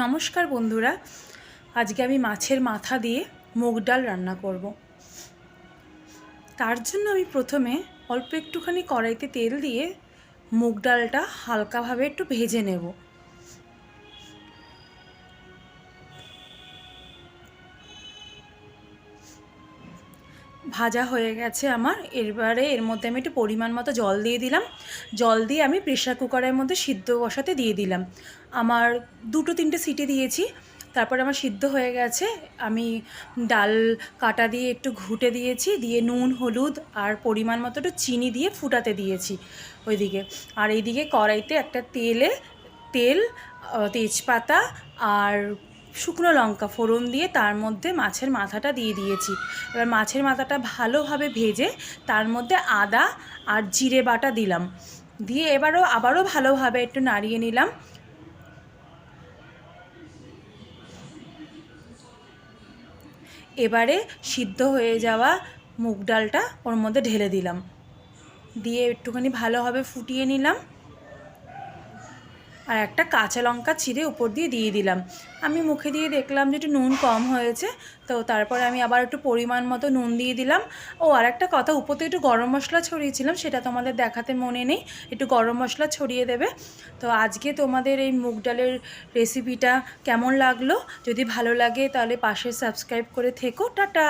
নমস্কার বন্ধুরা, আজকে আমি মাছের মাথা দিয়ে মুগ ডাল রান্না করব। তার জন্য আমি প্রথমে অল্প একটুখানি কড়াইতে তেল দিয়ে মুগ ডালটা হালকাভাবে একটু ভেজে নেব। ভাজা হয়ে গেছে আমার। এবারে এর মধ্যে আমি একটু পরিমাণ মতো জল দিয়ে দিলাম। জল দিয়ে আমি প্রেশার কুকারের মধ্যে সিদ্ধ বসাতে দিয়ে দিলাম। আমার দুটো তিনটে সিটি দিয়েছি। তারপর আমার সিদ্ধ হয়ে গেছে। আমি ডাল কাটা দিয়ে একটু ঘুটে দিয়েছি, দিয়ে নুন, হলুদ আর পরিমাণ মতো একটু চিনি দিয়ে ফুটাতে দিয়েছি ওইদিকে। আর এইদিকে কড়াইতে একটা তেলে তেল তেজপাতা আর শুকনো লঙ্কা ফোড়ন দিয়ে তার মধ্যে মাছের মাথাটা দিয়ে দিয়েছি। এবার মাছের মাথাটা ভালোভাবে ভেজে তার মধ্যে আদা আর জিরে বাটা দিলাম। দিয়ে এবারও আবারও ভালোভাবে একটু নাড়িয়ে নিলাম। এবারে সিদ্ধ হয়ে যাওয়া মুগ ডালটা ওর মধ্যে ঢেলে দিলাম। দিয়ে একটুখানি ভালোভাবে ফুটিয়ে নিলাম। আর একটা কাঁচা লঙ্কা ছিঁড়ে উপর দিয়ে দিয়ে দিলাম। আমি মুখে দিয়ে দেখলাম যে একটু নুন কম হয়েছে, তো তারপরে আমি আবার একটু পরিমাণ মতো নুন দিয়ে দিলাম। ও, আর একটা কথা, উপর থেকে একটু গরম মশলা ছড়িয়েছিলাম, সেটা তোমাদের দেখাতে মনে নেই, একটু গরম মশলা ছড়িয়ে দেবে। তো আজকে তোমাদের এই মুগ ডালের রেসিপিটা কেমন লাগল? যদি ভালো লাগে তাহলে পাশে সাবস্ক্রাইব করে থেকো, টাটা!